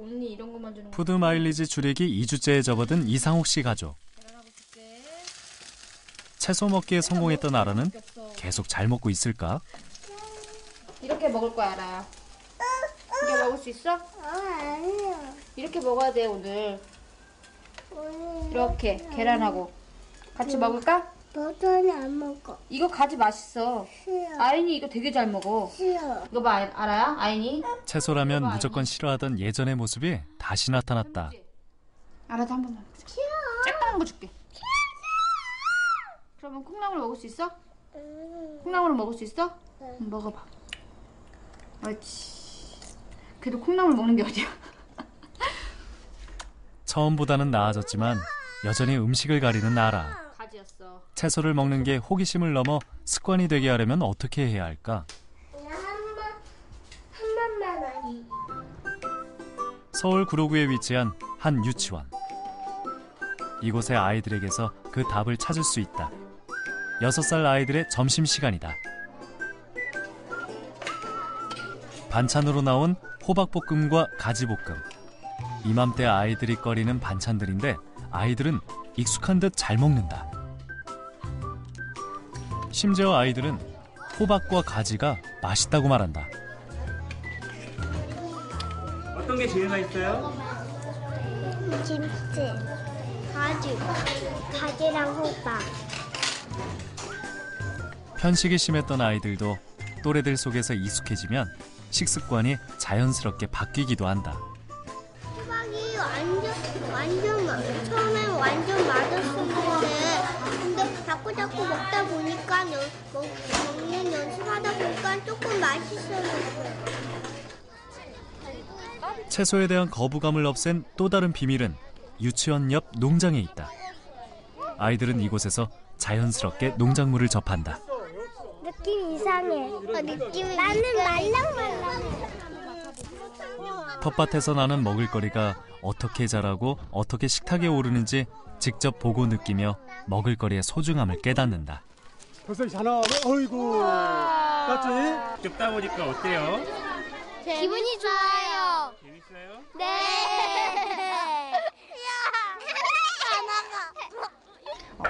언니 이런 것만 주는 거. 푸드 마일리지 줄이기 2주째에 접어든 이상옥 씨 가족. 채소 먹기에 성공했던 아라는. 계속 잘 먹고 있을까? 이렇게 먹을 거야, 알아야. 이게 먹을 수 있어? 어, 아니요. 이렇게 먹어야 돼, 오늘. 오늘 이렇게 계란하고 같이 먹을까? 버터는 안 먹어. 이거 가지 맛있어. 싫어. 아인이 이거 되게 잘 먹어. 싫어. 이거 봐, 알- 알아야? 아인이? 채소라면 무조건 싫어하던 예전의 모습이 다시 나타났다. 알아도 한 번만. 싫어. 쬐까만 거 줄게. 그러면 콩나물 먹을 수 있어? 음, 콩나물 먹을 수 있어? 네. 응, 먹어봐. 옳지. 그래도 콩나물 먹는 게 어디야? 처음보다는 나아졌지만 여전히 음식을 가리는 나라. 채소를 먹는 게 호기심을 넘어 습관이 되게 하려면 어떻게 해야 할까? 그냥 한 번, 한 번만 하기. 서울 구로구에 위치한 한 유치원. 이곳의 아이들에게서 그 답을 찾을 수 있다. 6살 아이들의 점심 시간이다. 반찬으로 나온 호박볶음과 가지볶음. 이맘때 아이들이 꺼리는 반찬들인데 아이들은 익숙한 듯 잘 먹는다. 심지어 아이들은 호박과 가지가 맛있다고 말한다. 어떤 게 제일 맛있어요? 김치, 가지, 가지랑 호박. 편식이 심했던 아이들도 또래들 속에서 익숙해지면 식습관이 자연스럽게 바뀌기도 한다. 채소에 대한 거부감을 없앤 또 다른 비밀은 유치원 옆 농장에 있다. 아이들은 이곳에서 자연스럽게 농작물을 접한다. 느낌 이상해. 느낌이 나는 말랑말랑해. 텃밭에서 나는 먹을거리가 어떻게 자라고 어떻게 식탁에 오르는지 직접 보고 느끼며 먹을거리의 소중함을 깨닫는다. 벌써 자나 어이구 맞지? 직접 따보니까 어때요? 기분이 좋아요. 재밌어요? 네.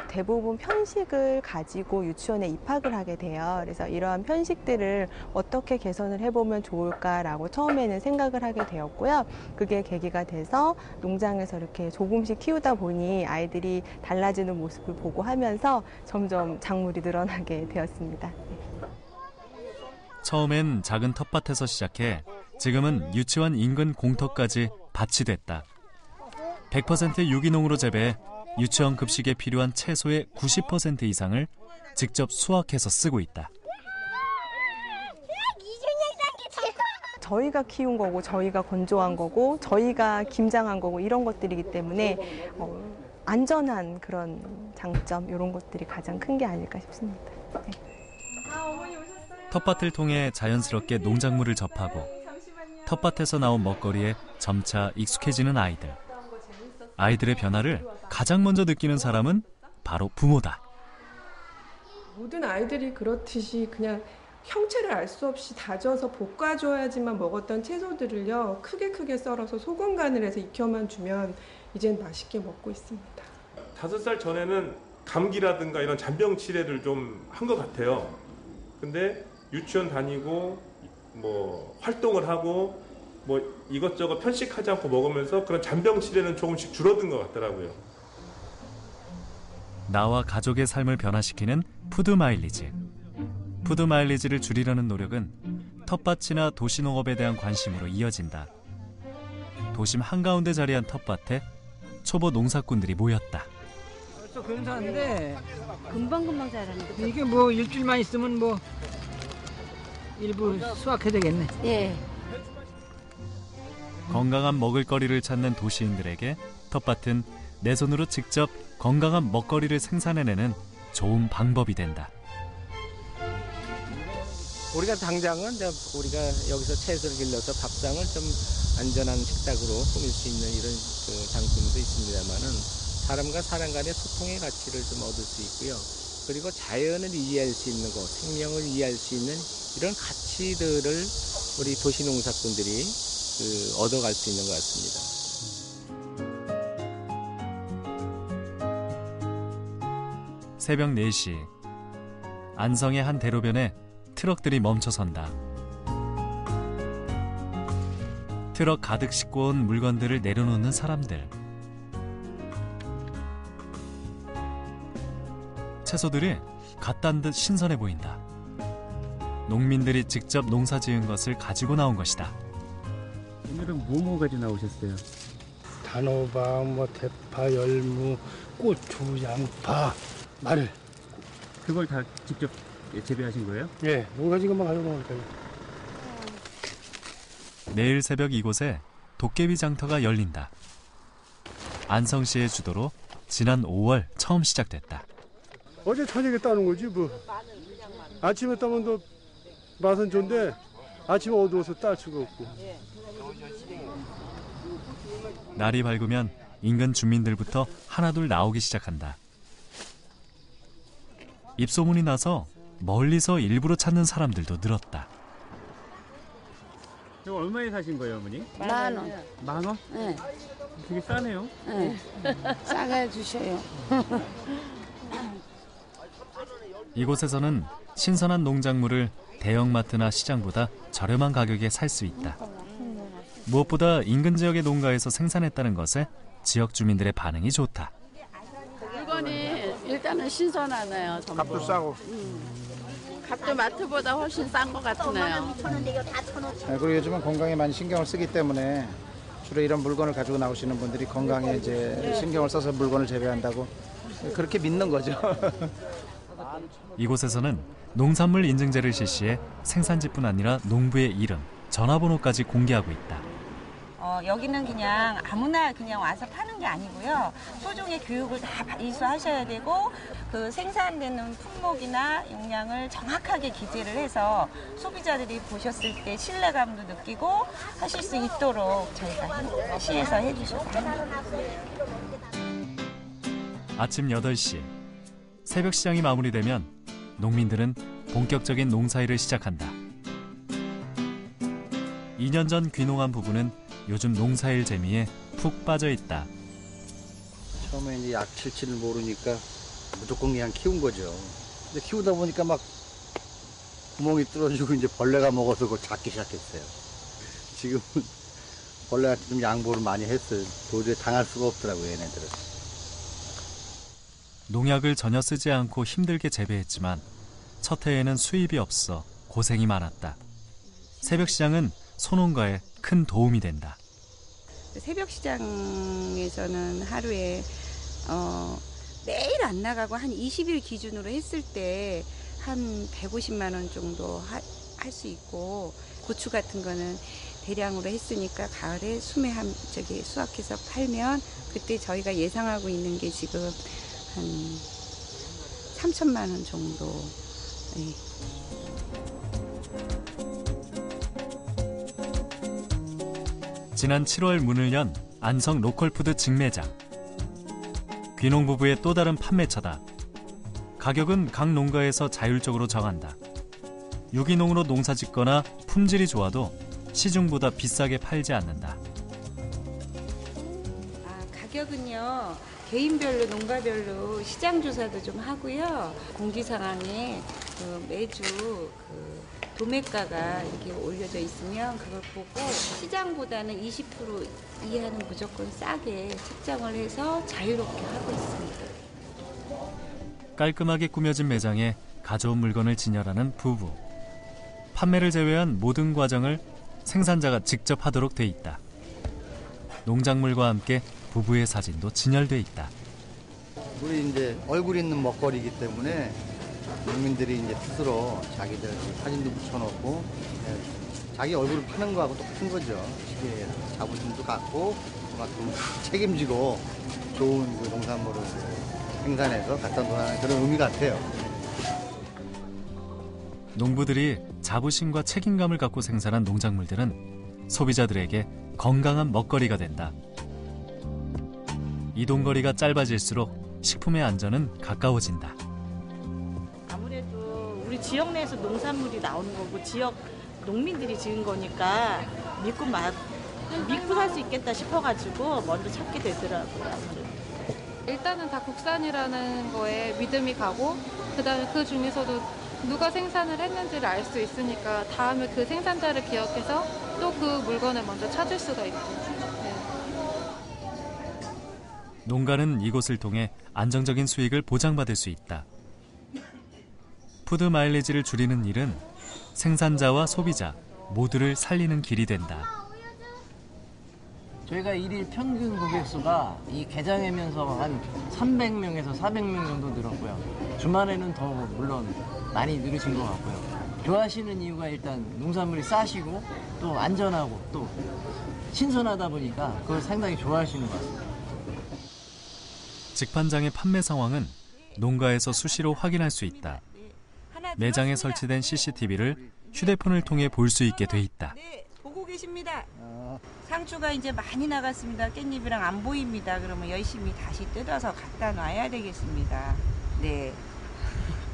대부분 편식을 가지고 유치원에 입학을 하게 돼요. 그래서 이러한 편식들을 어떻게 개선을 해보면 좋을까라고 처음에는 생각을 하게 되었고요. 그게 계기가 돼서 농장에서 이렇게 조금씩 키우다 보니 아이들이 달라지는 모습을 보고 하면서 점점 작물이 늘어나게 되었습니다. 처음엔 작은 텃밭에서 시작해 지금은 유치원 인근 공터까지 밭이 됐다. 100% 유기농으로 재배해 유치원 급식에 필요한 채소의 90% 이상을 직접 수확해서 쓰고 있다. 저희가 키운 거고 저희가 건조한 거고 저희가 김장한 거고 이런 것들이기 때문에 어, 안전한 그런 장점 이런 것들이 가장 큰 게 아닐까 싶습니다. 네. 텃밭을 통해 자연스럽게 농작물을 접하고 텃밭에서 나온 먹거리에 점차 익숙해지는 아이들. 아이들의 변화를 가장 먼저 느끼는 사람은 바로 부모다. 모든 아이들이 그렇듯이 그냥 형체를 알 수 없이 다져서 볶아줘야지만 먹었던 채소들을요 크게 크게 썰어서 소금 간을 해서 익혀만 주면 이젠 맛있게 먹고 있습니다. 다섯 살 전에는 감기라든가 이런 잔병 치레를 좀 한 것 같아요. 근데 유치원 다니고 뭐 활동을 하고 뭐 이것저것 편식하지 않고 먹으면서 그런 잔병 치레는 조금씩 줄어든 것 같더라고요. 나와 가족의 삶을 변화시키는 푸드 마일리지. 푸드 마일리지를 줄이려는 노력은 텃밭이나 도시농업에 대한 관심으로 이어진다. 도심 한가운데 자리한 텃밭에 초보 농사꾼들이 모였다. 벌써 근사한데 금방금방 자라는 이게 뭐 일주일만 있으면 뭐 일부 수확해야 되겠네. 예. 건강한 먹을거리를 찾는 도시인들에게 텃밭은 내 손으로 직접 건강한 먹거리를 생산해내는 좋은 방법이 된다. 우리가 당장은 우리가 여기서 채소를 길러서 밥상을 좀 안전한 식탁으로 꾸밀 수 있는 이런 그 장점도 있습니다만은 사람과 사람 간의 소통의 가치를 좀 얻을 수 있고요. 그리고 자연을 이해할 수 있는 것, 생명을 이해할 수 있는 이런 가치들을 우리 도시농사꾼들이 그 얻어갈 수 있는 것 같습니다. 새벽 4시 안성의 한 대로변에 트럭들이 멈춰선다. 트럭 가득 싣고 온 물건들을 내려놓는 사람들. 채소들이 갓 딴 듯 신선해 보인다. 농민들이 직접 농사 지은 것을 가지고 나온 것이다. 오늘은 뭐뭐 가지고 나오셨어요? 단호박, 뭐 대파, 열무, 고추, 양파, 마늘. 그걸 다 직접 재배하신 거예요? 예, 농사 지은 것만 가져오면 돼요. 내일 새벽 이곳에 도깨비 장터가 열린다. 안성시의 주도로 지난 5월 처음 시작됐다. 어제 저녁에 따는 거지 뭐. 아침에 따면 더 맛은 좋은데 아침에 어두워서 딸 수가 없고. 날이 밝으면 인근 주민들부터 하나둘 나오기 시작한다. 입소문이 나서 멀리서 일부러 찾는 사람들도 늘었다. 이거 얼마에 사신 거예요, 어머니? 만 원. 만 원? 네. 되게 싸네요. 네. 싸게 주셔요. 이곳에서는 신선한 농작물을 대형마트나 시장보다 저렴한 가격에 살 수 있다. 무엇보다 인근 지역의 농가에서 생산했다는 것에 지역 주민들의 반응이 좋다. 물건이 일단은 신선하네요. 전부. 값도 싸고. 값도 마트보다 훨씬 싼 것 같으네요. 네, 그리고 요즘은 건강에 많이 신경을 쓰기 때문에 주로 이런 물건을 가지고 나오시는 분들이 건강에 이제 신경을 써서 물건을 재배한다고 그렇게 믿는 거죠. 이곳에서는 농산물 인증제를 실시해 생산지뿐 아니라 농부의 이름, 전화번호까지 공개하고 있다. 어, 여기는 그냥 아무나 그냥 와서 파는 게 아니고요. 소종의 교육을 다 이수하셔야 되고 그 생산되는 품목이나 용량을 정확하게 기재를 해서 소비자들이 보셨을 때 신뢰감도 느끼고 하실 수 있도록 저희가 해- 시에서 해주셔서 합니다. 아침 8시 새벽 시장이 마무리되면 농민들은 본격적인 농사일을 시작한다. 2년 전 귀농한 부부는 요즘 농사일 재미에 푹 빠져 있다. 처음에 이제 약 칠칠을 모르니까 무조건 그냥 키운 거죠. 근데 키우다 보니까 막 구멍이 뚫어지고 이제 벌레가 먹어서 그걸 잡기 시작했어요. 지금은 벌레한테 좀 양보를 많이 했어요. 도저히 당할 수가 없더라고요, 얘네들은. 농약을 전혀 쓰지 않고 힘들게 재배했지만 첫 해에는 수입이 없어 고생이 많았다. 새벽 시장은 소농가에 큰 도움이 된다. 새벽 시장에서는 하루에 어, 매일 안 나가고 한 20일 기준으로 했을 때 한 150만 원 정도 할 수 있고 고추 같은 거는 대량으로 했으니까 가을에 수매 한 저기 수확해서 팔면 그때 저희가 예상하고 있는 게 지금 한 3천만 원 정도 예. 지난 7월 문을 연 안성 로컬푸드 직매장. 귀농 부부의 또 다른 판매처다. 가격은 각 농가에서 자율적으로 정한다. 유기농으로 농사 짓거나 품질이 좋아도 시중보다 비싸게 팔지 않는다. 아, 가격은요 개인별로 농가별로 시장 조사도 좀 하고요 공지 상황에 그 매주 그 도매가가 이렇게 올려져 있으면 그걸 보고 시장보다는 20% 이하는 무조건 싸게 책정을 해서 자유롭게 하고 있습니다. 깔끔하게 꾸며진 매장에 가져온 물건을 진열하는 부부. 판매를 제외한 모든 과정을 생산자가 직접 하도록 돼 있다. 농작물과 함께 부부의 사진도 진열돼 있다. 우리 이제 얼굴 있는 먹거리이기 때문에 농민들이 이제 스스로 자기들 사진도 붙여놓고 예, 자기 얼굴을 파는 거하고 똑같은 거죠. 쉽게 자부심도 갖고 그만큼 책임지고 좋은 그 농산물을 생산해서 갖다 놓는 그런 의미 같아요. 농부들이 자부심과 책임감을 갖고 생산한 농작물들은 소비자들에게 건강한 먹거리가 된다. 이동거리가 짧아질수록 식품의 안전은 가까워진다. 아무래도 우리 지역 내에서 농산물이 나오는 거고 지역 농민들이 지은 거니까 믿고 마, 믿고 살 수 있겠다 싶어가지고 먼저 찾게 되더라고요. 일단은 다 국산이라는 거에 믿음이 가고 그다음에 그 중에서도 누가 생산을 했는지를 알 수 있으니까 다음에 그 생산자를 기억해서 또 그 물건을 먼저 찾을 수가 있고 네. 농가는 이곳을 통해 안정적인 수익을 보장받을 수 있다. 푸드 마일리지를 줄이는 일은 생산자와 소비자 모두를 살리는 길이 된다. 저희가 일일 평균 고객 수가 이 개장하면서 한 300명에서 400명 정도 늘었고요. 주말에는 더 물론 많이 늘으신 것 같고요. 좋아하시는 이유가 일단 농산물이 싸시고 또 안전하고 또 신선하다 보니까 그걸 상당히 좋아하시는 것 같습니다. 직판장의 판매 상황은 농가에서 수시로 확인할 수 있다. 매장에 설치된 CCTV를 휴대폰을 통해 볼 수 있게 돼 있다. 네, 보고 계십니다. 상추가 이제 많이 나갔습니다. 깻잎이랑 안 보입니다. 그러면 열심히 다시 뜯어서 갖다 놔야 되겠습니다. 네.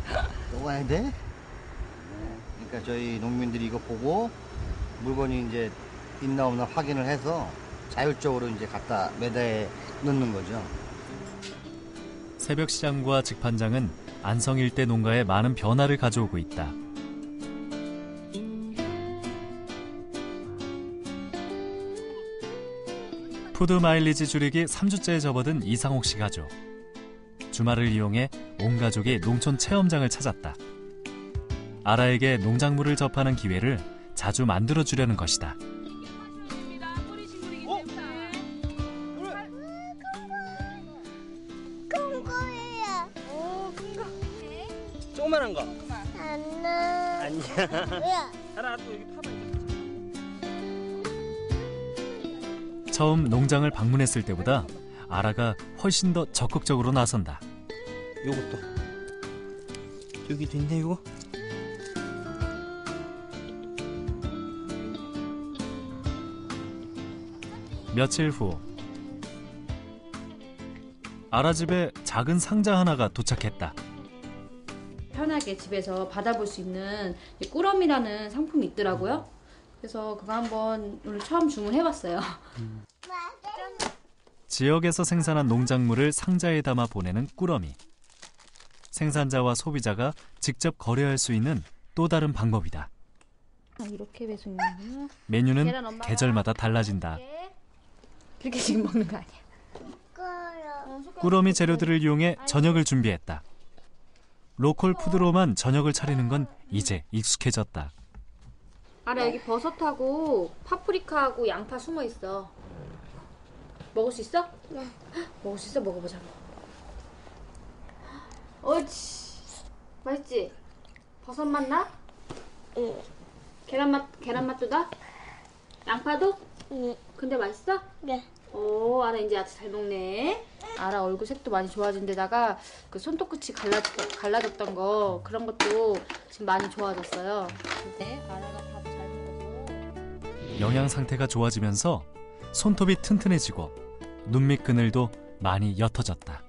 또 와야 돼? 그러니까 저희 농민들이 이거 보고 물건이 이제 있나 없나 확인을 해서 자율적으로 이제 갖다 매대에 넣는 거죠. 새벽 시장과 직판장은 안성 일대 농가에 많은 변화를 가져오고 있다. 푸드 마일리지 줄이기 3주째에 접어든 이상옥 씨 가족. 주말을 이용해 온 가족이 농촌 체험장을 찾았다. 아라에게 농작물을 접하는 기회를 자주 만들어 주려는 것이다. 뭐야? 하나 또 여기 타봐. 처음 농장을 방문했을 때보다 아라가 훨씬 더 적극적으로 나선다. 요것도. 여기도 있네 이거. 며칠 후 아라 집에 작은 상자 하나가 도착했다. 편하게 집에서 받아볼 수 있는 이 꾸러미라는 상품이 있더라고요. 그래서 그거 한번 오늘 처음 주문해봤어요. 지역에서 생산한 농작물을 상자에 담아 보내는 꾸러미. 생산자와 소비자가 직접 거래할 수 있는 또 다른 방법이다. 아, 이렇게 배송이구나. 메뉴는 계절마다 달라진다. 그렇게 지금 먹는 거 아니야? 꾸러미 재료들을 이용해 저녁을 준비했다. 로컬 푸드로만 저녁을 차리는 건 이제 익숙해졌다. 알아 여기 버섯하고 파프리카하고 양파 숨어 있어. 먹을 수 있어? 네. 먹을 수 있어? 먹어보자. 옳지. 맛있지? 버섯 맛 나? 응. 계란 맛 계란 맛도 나? 양파도? 응. 근데 맛있어? 네. 오, 알아 이제 아주 잘 먹네. 알아 얼굴 색도 많이 좋아진 데다가 그 손톱끝이 갈라 갈라졌던 거 그런 것도 지금 많이 좋아졌어요. 네, 알아가 밥잘 먹어서. 영양 상태가 좋아지면서 손톱이 튼튼해지고 눈밑 그늘도 많이 옅어졌다.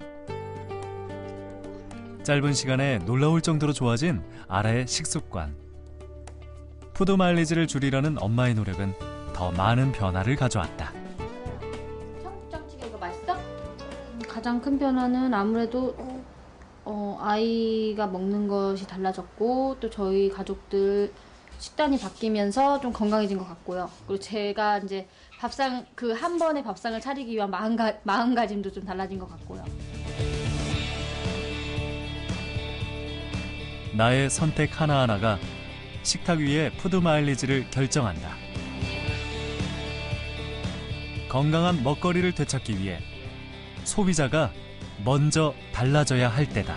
짧은 시간에 놀라울 정도로 좋아진 아라의 식습관. 푸드 마일리지를 줄이려는 엄마의 노력은 더 많은 변화를 가져왔다. 가장 큰 변화는 아무래도 어, 아이가 먹는 것이 달라졌고 또 저희 가족들 식단이 바뀌면서 좀 건강해진 것 같고요. 그리고 제가 이제 밥상 그 한 번에 밥상을 차리기 위한 마음가, 마음가짐도 좀 달라진 것 같고요. 나의 선택 하나하나가 식탁 위의 푸드 마일리지를 결정한다. 건강한 먹거리를 되찾기 위해 소비자가 먼저 달라져야 할 때다.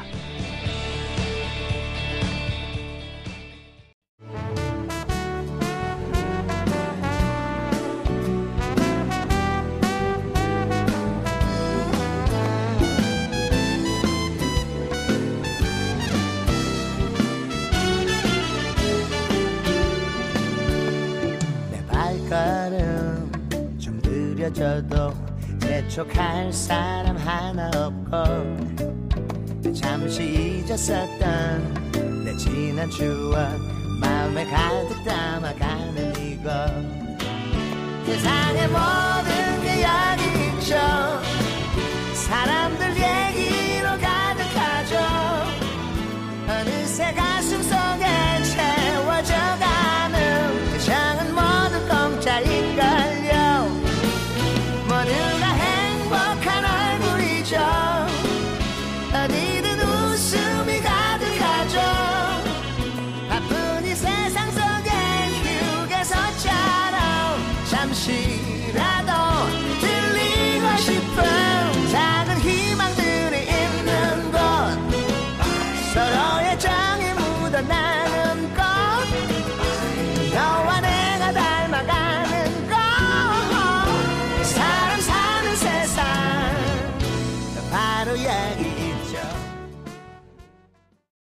내 발걸음 좀 느려져도 재 촉할 사람 하나 없고 잠시 잊었었던 내 지난 추억 마음에 가득 담아가는 이거 세상의 모든 게 여기 있죠. 사람들